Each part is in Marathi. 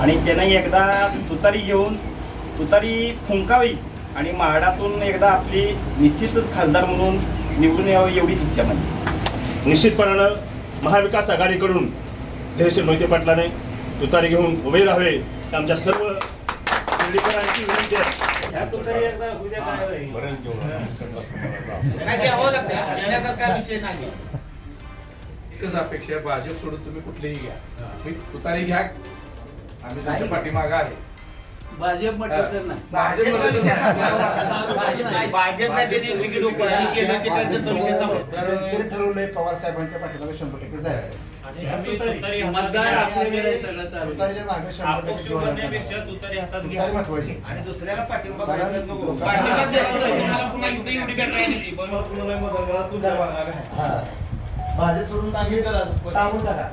आणि त्यानं एकदा तुतारी घेऊन तुतारी फुंकावीच आणि महाडातून एकदा आपली निश्चितच खासदार म्हणून निवडून यावं एवढीच इच्छा माझी. निश्चितपणानं महाविकास आघाडीकडून धैर्यशील मोहिते पाटलाने तुतारी घेऊन उभे राहावे आमच्या सर्व शिर्डीकरांची विनंती आहे. एकच अपेक्षा भाजप सोडून तुम्ही कुठलेही घ्या. तुतारी घ्या आम्ही तुमच्या पाठीमागं आहे. भाजप म्हटलं तर नाही. भाजप म्हणलं तर भाजप भाजपने त्यांनी तिकीट उपलब्ध केलं ते त्यांचा विषय संपला शेतकरी ठरवलंय पवार साहेबांच्या पाठीमागे शंभर टक्के जायचं. मतदार आपल्याकडे सगळं चालू आहे. तुतारीच्या मागे शंभर टक्के अपक्ष जोरात करण्यापेक्षा आहे. तुतारी हातात तुतारी घ्या महत्वाची. आणि दुसऱ्याला पाठिंबा कारण करायला नको. लोकांना- पाठिंबा द्यायला नको. तुम्हाला पुन्हा इथं एवढी भेटायला नाही. पण हा. भाजप सोडून आम्ही सांगून टाका.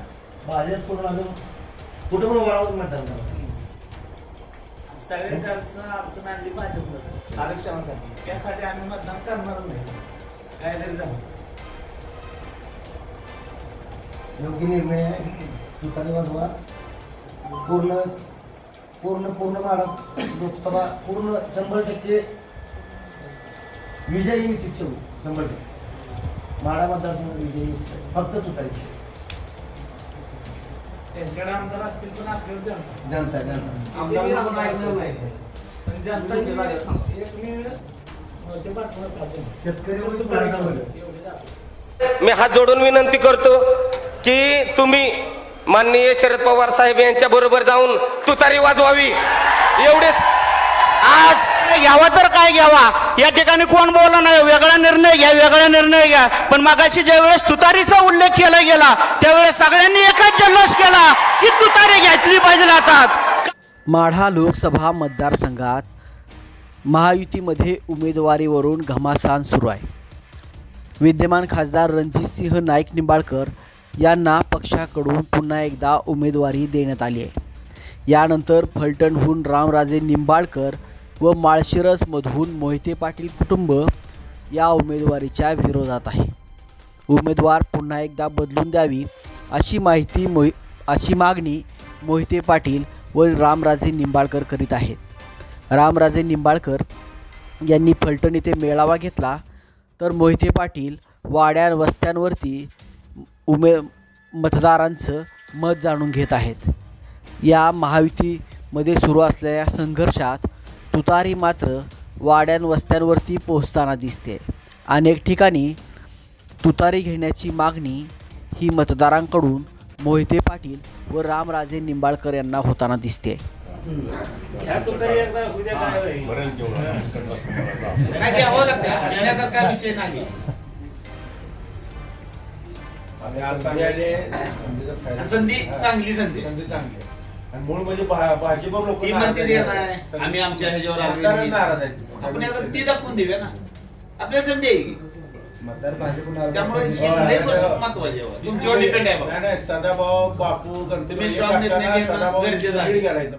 भाजप सोडून आम्ही कुठे पण वरावून म्हणतात सगळ्यांचं अडचण आणली भाजपनं आरक्षणासाठी. त्यासाठी आम्ही मतदान करणार नाही. काय तरी झालं. योग्य निर्णय आहे. वाजवा. पूर्ण पूर्ण पूर्ण महाराष्ट्र लोकसभा पूर्ण शंभर टक्के विजयी निश्चित शंभर टक्के. माडा मतदारसंघ विजयी निश्चित. फक्त तुतारी त्यांच्याकडे आमदार असतील पण आपल्यावर जनता जनता जनता आमदार पण ऐकलं नाही. पण जनता एक मिनिट मोठे पाठवून चालते. शेतकरी म्हणून मराठा एवढे जाते. मी हात जोडून विनंती करतो की तुम्ही माननीय शरद पवार साहेब यांच्या बरोबर जाऊन तुतारी वाजवावी. एवढेच आज घ्यावा तर काय घ्यावा? या ठिकाणी कोण बोला नाही? वेगळा निर्णय घ्या वेगळा निर्णय घ्या. पण मागाशी ज्यावेळेस तुतारीचा उल्लेख केला गेला त्यावेळेस सगळ्यांनी एकच जल्लोष केला की तुतारी घेतली पाहिजे हातात. माढा लोकसभा मतदारसंघात महायुतीमध्ये उमेदवारीवरून घमासान सुरू आहे. विद्यमान खासदार रणजितसिंह नाईक निंबाळकर यांना पक्षाकडून पुन्हा एकदा उमेदवारी देण्यात आली आहे. यानंतर फलटणहून रामराजे निंबाळकर व माळशिरसमधून मोहिते पाटील कुटुंब या उमेदवारीच्या विरोधात आहे. उमेदवार पुन्हा एकदा बदलून द्यावी अशी माहिती मोहि अशी मागणी मोहिते पाटील व रामराजे निंबाळकर करीत आहेत. रामराजे निंबाळकर यांनी फलटण येथे मेळावा घेतला तर मोहिते पाटील वाड्या वस्त्यांवरती उमे मतदारांचं मत जाणून घेत आहेत. या महायुतीमध्ये सुरू असलेल्या संघर्षात तुतारी मात्र वाड्यां वस्त्यांवरती पोहोचताना दिसते. अनेक ठिकाणी तुतारी घेण्याची मागणी ही मतदारांकडून मोहिते पाटील व रामराजे निंबाळकर यांना होताना दिसते. संधी चांगली संधी. मूळ म्हणजे लोक ती म्हणते ते नाही. आम्ही आमच्या ह्याच्यावर. नाराज आहेत आपण आता ती दाखवून देऊया ना आपल्याला संधी आहे की. मतदार भाजप त्यामुळे ही लई गोष्ट महत्वाची आहे. तुमच्यावर डिपेंड आहे बघा नाही नाही सदाभाऊ बापू गणपती तुम्ही एक strong निर्णय घेणं सदाभाऊ गरजेचं आहे.